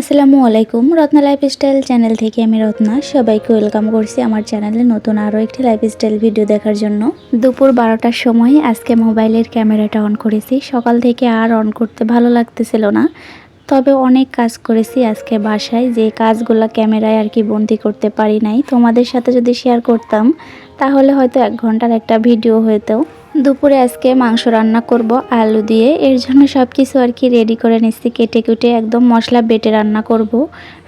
আসসালামু আলাইকুম। Ratna lifestyle channel থেকে আমি রত্না। সবাইকে ওয়েলকাম করছি আমার চ্যানেলে নতুন আরও একটি লাইফস্টাইল ভিডিও দেখার জন্য। দুপুর বারোটার সময় আজকে মোবাইলের ক্যামেরাটা অন করেছি। সকাল থেকে আর অন করতে ভালো লাগতেছিল না। তবে অনেক কাজ করেছি আজকে বাসায়। যে কাজগুলো ক্যামেরায় আর কি বন্দি করতে পারি নাই। তোমাদের সাথে যদি শেয়ার করতাম, তাহলে হয়তো এক ঘণ্টার একটা ভিডিও হতো দুপুরে আজকে মাংস রান্না করব, আলু দিয়ে। এর জন্য সব কিছু আর কি রেডি করে নিচ্ছি, কেটে কুটে একদম মশলা বেটে রান্না করব।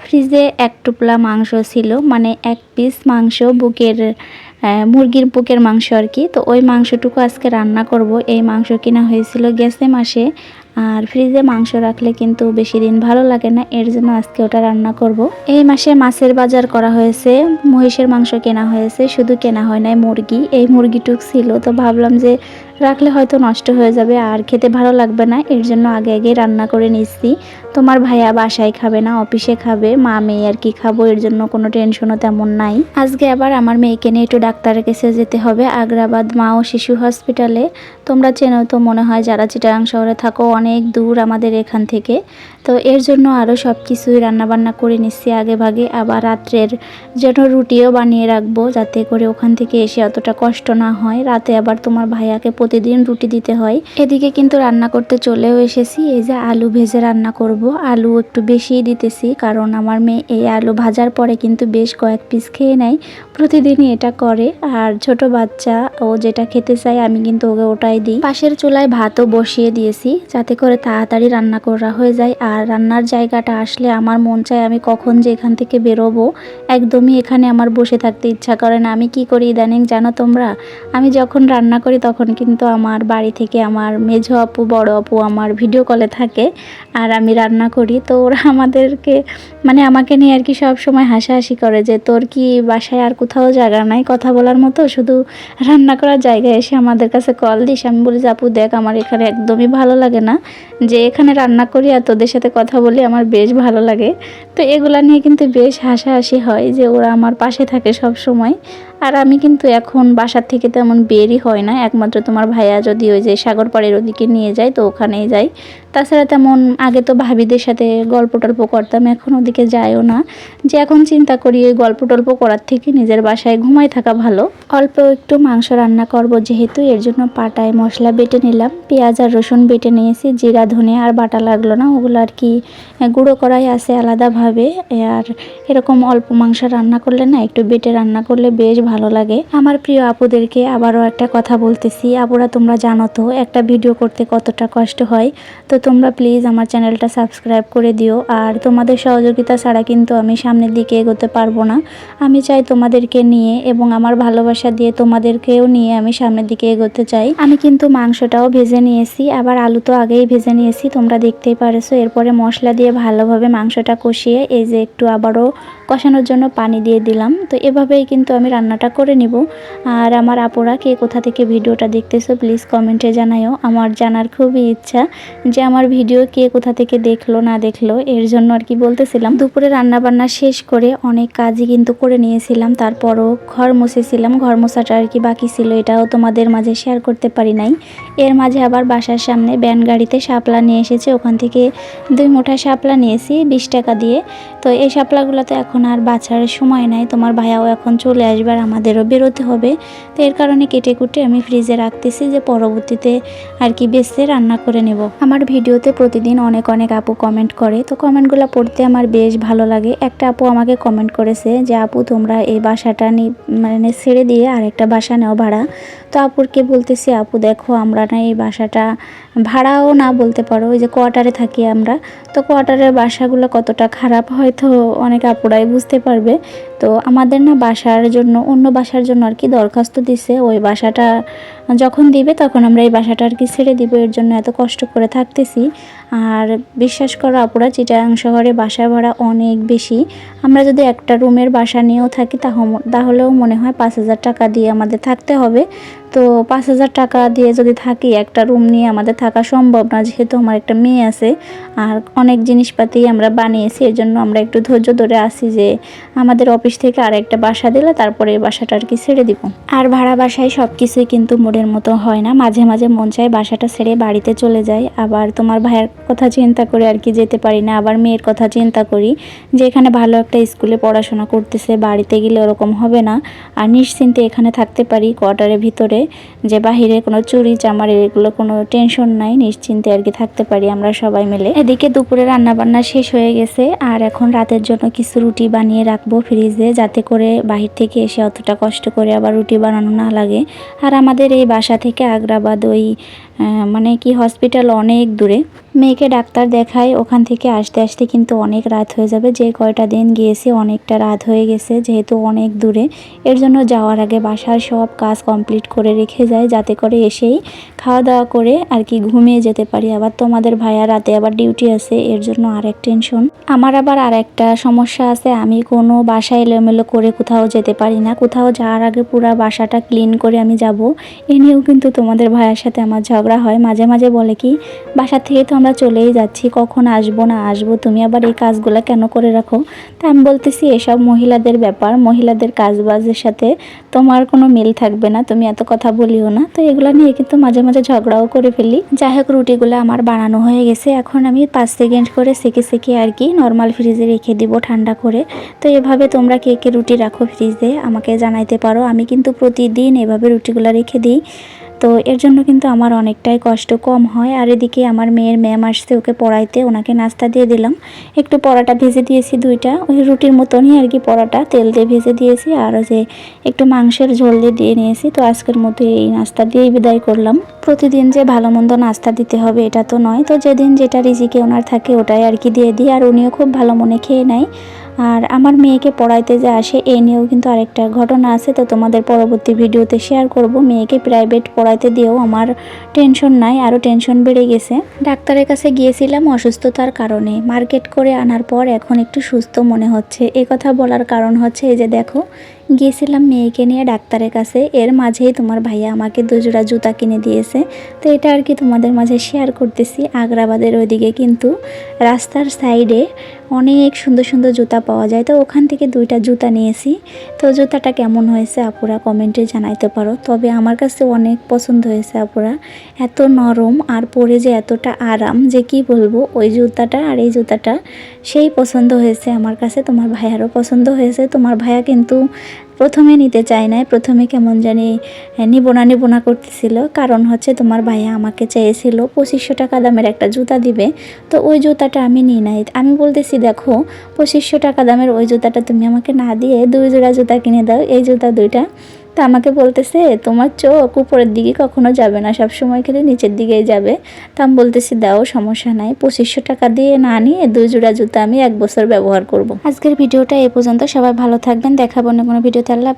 ফ্রিজে এক টুকলা মাংস ছিল মানে এক পিস মাংস বুকের মুরগির বুকের মাংস আর কি। তো ওই মাংসটুকু আজকে রান্না করব। এই মাংস কিনা হয়েছিল গ্যাসে মাসে আর ফ্রিজে মাংস রাখলে কিন্তু বেশি দিন ভালো লাগে না, এর জন্য আজকে ওটা রান্না করব। এই মাসে মাছের বাজার করা হয়েছে, মহিষের মাংস কেনা হয়েছে, শুধু কেনা হয় নাই, মুরগি। এই মুরগিটুক ছিল, তো ভাবলাম যে রাখলে হয়তো নষ্ট হয়ে যাবে, আর খেতে ভালো লাগবে না। এর জন্য আগে আগে রান্না করে নিচ্ছি। তোমার ভাইয়া বাসায় খাবে না, অফিসে খাবে, মা, মেয়ে আর কি খাব, এর জন্য কোনো টেনশনও তেমন নাই। আজকে আবার আমার মেয়েকে নিয়ে একটু ডাক্তারের কাছে যেতে হবে, আগ্রাবাদ মা ও শিশু হসপিটালে। তোমরা চেনো তো, মনে হয় যারা চিটাগাং শহরে থাকো, অনেক দূর আমাদের এখান থেকে। তো এর জন্য আরও সব কিছুই রান্নাবান্না করে নিচ্ছি আগে ভাগে। আবার রাত্রের যেন রুটিও বানিয়ে রাখব, যাতে করে ওখান থেকে এসে অতটা কষ্ট না হয়। রাতে আবার তোমার ভাইয়াকে প্রতিদিন রুটি দিতে হয়। এদিকে কিন্তু রান্না করতে চলেও এসেছি। এই যে আলু ভেজে রান্না করব। আলু একটু বেশিই দিতেছি, কারণ আমার মেয়ে এই আলু ভাজার পরে কিন্তু বেশ কয়েক পিস খেয়ে নেয়। প্রতিদিনই এটা করে। আর ছোট বাচ্চা, ও যেটা খেতে চায়, আমি কিন্তু ওকে ওটাই দিই। পাশের চুলায় ভাতও বসিয়ে দিয়েছি, যাতে করে তাড়াতাড়ি রান্না করা হয়ে যায়। আর রান্নার জায়গাটা আসলে আমার মন চায় আমি কখন যে এখান থেকে বেরোবো। একদমই এখানে আমার বসে থাকতে ইচ্ছা করে না। আমি কি করি ইদানিং জানো তোমরা? আমি যখন রান্না করি তখন কিন্তু আমার বাড়ি থেকে আমার মেঝো আপু, বড় আপু আমার ভিডিও কলে থাকে আর আমি রান্না করি। তো ওরা আমাদেরকে মানে আমাকে নিয়ে আর কি সব সময় হাসাহাসি করে যে, তোর কি বাসায় আর কোথাও জায়গা নাই কথা বলার মতো? শুধু রান্না করার জায়গায় এসে আমাদের কাছে কল দিস। আমি বলি, যে আপু, দেখ, আমার এখানে একদমই ভালো লাগে না। যে এখানে রান্না করি আর তোদের সাথে কথা বলি, আমার বেশ ভালো লাগে। তো এগুলা নিয়ে কিন্তু বেশ হাসাহাসি হয় যে, ওরা আমার পাশে থাকে সব সময় আর আমি কিন্তু এখন বাসার থেকে তেমন বেরই হয় না। একমাত্র তোমার ভাইয়া যদি ওই যে সাগর পাড়ের ওদিকে নিয়ে যায়, তো ওখানেই যাই। তাছাড়া তেমন আগে তো ভাবিদের সাথে গল্প টল্প করতাম, এখন ওদিকে যাইও না। যে এখন চিন্তা করি ওই গল্প টল্প করার থেকে নিজের বাসায় ঘুমাই থাকা ভালো। অল্প একটু মাংস রান্না করব যেহেতু, এর জন্য পাটায় মশলা বেটে নিলাম, পেঁয়াজ আর রসুন বেটে নিয়েছি, জিরা, ধনে আর বাটা লাগল না, ওগুলো আর কি গুঁড়ো করাই আছে আলাদাভাবে আর এরকম অল্প মাংস রান্না করলে না, একটু বেটে রান্না করলে বেশ ভালো লাগে। আমার প্রিয় আপুদেরকে আবারও একটা কথা বলতেছি, আপুরা তোমরা জানো তো, একটা ভিডিও করতে কতটা কষ্ট হয়। তো তোমরা প্লিজ আমার চ্যানেলটা সাবস্ক্রাইব করে দিও। আর তোমাদের সহযোগিতা ছাড়া কিন্তু আমি সামনের দিকে এগোতে পারব না। আমি চাই তোমাদেরকে নিয়ে এবং আমার ভালোবাসা দিয়ে তোমাদেরকেও নিয়ে আমি সামনের দিকে এগোতে চাই। আমি কিন্তু মাংসটাও ভেজে নিয়েছি, আবার আলু তো আগেই ভেজে নিয়েছি, তোমরা দেখতেই পারেছো। এরপরে মশলা দিয়ে ভালোভাবে মাংসটা কষিয়ে এই যে একটু আবারও কষানোর জন্য পানি দিয়ে দিলাম। তো এভাবেই কিন্তু আমি রান্নাটা করে নিব। আর আমার আপুরা কে কোথা থেকে ভিডিওটা দেখতেছো প্লিজ কমেন্টে জানাইও আমার জানার খুবই ইচ্ছা যে আমার ভিডিও কে কোথা থেকে দেখল, না দেখল, এর জন্য আর কি বলতেছিলাম। দুপুরে রান্না বান্না শেষ করে অনেক কাজই কিন্তু করে নিয়েছিলাম, তারপরও ঘর মুছেছিলাম, ঘর মোছাটা আর কি বাকি ছিল, এটাও তোমাদের মাঝে শেয়ার করতে পারি নাই। এর মাঝে আবার বাসার সামনে ব্যান গাড়িতে শাপলা নিয়ে এসেছে, ওখান থেকে দুই মুঠা শাপলা নিয়েছি বিশ টাকা দিয়ে। তো এই শাপলাগুলোতে এখন আর বাছার সময় নাই, তোমার ভাইয়াও এখন চলে আসবে আর আমাদেরও বেরোতে হবে। তো এর কারণে কেটে কুটে আমি ফ্রিজে রাখতেছি যে পরবর্তীতে আর কি বেছে রান্না করে নেব। আমার ভিডিওতে প্রতিদিন অনেক অনেক আপু কমেন্ট করে। তো কমেন্টগুলো পড়তে আমার বেশ ভালো লাগে। একটা আপু আমাকে কমেন্ট করেছে যে, আপু, তোমরা এই বাসাটা মানে ছেড়ে দিয়ে আরেকটা বাসা নেও ভাড়া। তো আপুরকে বলতেছি, আপু, দেখো, আমরা না এই বাসাটা ভাড়াও না বলতে পারো। ওই যে কোয়ার্টারে থাকি আমরা। তো কোয়ার্টারের বাসাগুলো কতটা খারাপ হয়তো অনেক আপুরাই বুঝতে পারবে। তো আমাদের না বাসার জন্য, অন্য বাসার জন্য আর কি দরখাস্ত দিছে। ওই বাসাটা যখন দিবে তখন আমরা এই বাসাটা আর কি ছেড়ে দিব। এর জন্য এত কষ্ট করে থাকতেছি। আর বিশ্বাস করো আপুরা, চিটাগাং শহরে বাসা ভাড়া অনেক বেশি। আমরা যদি একটা রুমের বাসা নিয়েও থাকি তাহ- তাহলেও মনে হয় পাঁচ হাজার টাকা দিয়ে আমাদের থাকতে হবে। তো পাঁচ হাজার টাকা দিয়ে যদি থাকি, একটা রুম নিয়ে আমাদের থাকা সম্ভব না, যেহেতু আমার একটা মেয়ে আছে। আর অনেক জিনিসপাতি আমরা বানিয়েছি, এর জন্য আমরা একটু ধৈর্য ধরে আসি যে আমাদের অফিস থেকে আর একটা বাসা দিলে তারপরে এই বাসাটা আর কি ছেড়ে দিব। আর ভাড়া বাসায় সব কিছুই কিন্তু মোড়ের মতো হয় না। মাঝে মাঝে মন চায় বাসাটা ছেড়ে বাড়িতে চলে যায় আবার তোমার ভাইয়ের কথা চিন্তা করে আর কি যেতে পারি না। আবার মেয়ের কথা চিন্তা করি যে এখানে ভালো একটা স্কুলে পড়াশোনা করতেছে, বাড়িতে গেলে ওরকম হবে না। আর নিশ্চিন্তে এখানে থাকতে পারি কোয়ার্টারের ভিতরে, যে বাহিরে কোনো চুরি চামার এগুলো কোনো টেনশন নাই, নিশ্চিন্তে আর কি থাকতে পারি আমরা সবাই মিলে। এদিকে দুপুরে রান্না বান্না শেষ হয়ে গেছে, আর এখন রাতের জন্য কিছু রুটি বানিয়ে রাখব ফ্রিজে, যাতে করে বাহির থেকে এসে অতটা কষ্ট করে আবার রুটি বানানো না লাগে। আর আমাদের এই বাসা থেকে আগ্রাবাদ ওই মানে কি হসপিটাল অনেক দূরে। মেয়েকে ডাক্তার দেখায়, ওখান থেকে আসতে আসতে কিন্তু অনেক রাত হয়ে যাবে। যে কয়টা দিন গিয়েছি, অনেকটা রাত হয়ে গেছে, যেহেতু অনেক দূরে। এর জন্য যাওয়ার আগে বাসার সব কাজ কমপ্লিট করে রেখে যায় যাতে করে এসেই খাওয়া দাওয়া করে আর কি ঘুমিয়ে যেতে পারি। আবার তোমাদের ভাইয়া রাতে আবার ডিউটি আছে, এর জন্য আর এক টেনশন আমার আবার আর একটা সমস্যা আছে, আমি কোনো বাসা এলোমেলো করে কোথাও যেতে পারি না। কোথাও যাওয়ার আগে পুরো বাসাটা ক্লিন করে আমি যাব। এ নিয়েও কিন্তু তোমাদের ভাইয়ের সাথে আমার ঝগড়া হয়, মাঝে মাঝে বলে কি, বাসা থেকে তো আমরা চলেই যাচ্ছি, কখন আসব না আসব, তুমি আবার এই কাজগুলো কেন করে রাখো? তা আমি বলতেছি, এসব মহিলাদের ব্যাপার, মহিলাদের কাজবাজের সাথে তোমার কোনো মিল থাকবে না, তুমি এত কথা বলিও না। তো এগুলো নিয়ে কিন্তু মাঝে মাঝে ঝগড়াও করে ফেলি। যাই হোক, রুটিগুলো আমার বানানো হয়ে গেছে। এখন আমি পাঁচ সেকেন্ড করে সেকে সেকে আর কি নর্মাল ফ্রিজে রেখে দিব ঠান্ডা করে। তো এভাবে তোমরা কে কে রুটি রাখো ফ্রিজে আমাকে জানাইতে পারো। আমি কিন্তু প্রতিদিন এভাবে রুটিগুলো রেখে দিই। তো এর জন্য কিন্তু আমার অনেকটাই কষ্ট কম হয়। আর এদিকে আমার মেয়ের ম্যাম আসছে ওকে পড়াইতে, ওনাকে নাস্তা দিয়ে দিলাম। একটু পরাটা ভেজে দিয়েছি দুইটা, ওই রুটির মতনই আর কি পরাটা, তেল দিয়ে ভেজে দিয়েছি। আর যে একটু মাংসের ঝোল দিয়ে দিয়ে নিয়েছি, তো আজকের মতো এই নাস্তা দিয়েই বিদায় করলাম। প্রতিদিন যে ভালো মন্দ নাস্তা দিতে হবে এটা তো নয়। তো যেদিন যেটা রিজিকে ওনার থাকে ওটাই আর কি দিয়ে দিই। আর উনিও খুব ভালো মনে খেয়ে নেয়। আর আমার মেয়েকে পড়াইতে যে আসে, এ নিয়েও কিন্তু আরেকটা ঘটনা আছে, তো তোমাদের পরবর্তী ভিডিওতে শেয়ার করব। মেয়েকে প্রাইভেট পড়াইতে দিয়েও আমার টেনশন নাই আরও টেনশন বেড়ে গেছে। ডাক্তারের কাছে গিয়েছিলাম অসুস্থতার কারণে। মার্কেট করে আনার পর এখন একটু সুস্থ মনে হচ্ছে। এ কথা বলার কারণ হচ্ছে, এই যে দেখো, গিয়েছিলাম মেয়েকে নিয়ে ডাক্তারের কাছে। এর মাঝেই তোমার ভাইয়া আমাকে দুজোড়া জুতা কিনে দিয়েছে। তো এটা আর কি তোমাদের মাঝে শেয়ার করতেছি। আগ্রাবাদের ওইদিকে কিন্তু রাস্তার সাইডে অনেক সুন্দর সুন্দর জুতা পাওয়া যায়। তো ওখান থেকে দুইটা জুতা নিয়েছি। তো জুতাটা কেমন হয়েছে আপুরা কমেন্টে জানাইতে পারো। তবে আমার কাছে অনেক পছন্দ হয়েছে আপুরা। এত নরম আর পরে যে এতটা আরাম, যে কি বলব, ওই জুতাটা আর এই জুতাটা সেই পছন্দ হয়েছে আমার কাছে। তোমার ভাইয়ারও পছন্দ হয়েছে। তোমার ভাইয়া কিন্তু প্রথমে নিতে চায় নাই, প্রথমে কেমন জানি নিবো না নিবো না করতেছিল। কারণ হচ্ছে তোমার ভাইয়া আমাকে চেয়েছিল, পঁচিশশো টাকা দামের একটা জুতা দিবে। তো ওই জুতাটা আমি নিই নাই। আমি বলতেছি, দেখো, পঁচিশশো টাকা দামের ওই জুতাটা তুমি আমাকে না দিয়ে দুই জোড়া জুতা কিনে দাও। এই জুতা দুইটা তা আমাকে বলতেছে, তোমার চোখ উপরের দিকে কখনো যাবে না সব সময় খেলে নিচের দিকেই যাবে। তা আমি বলতেছি, দাও, সমস্যা নাই। পঁচিশশো টাকা দিয়ে না নিয়ে দুই জোড়া জুতো আমি এক বছর ব্যবহার করব। আজকের ভিডিওটা এ পর্যন্ত। সবাই ভালো থাকবেন। দেখাবো না কোনো ভিডিও হাফেজ।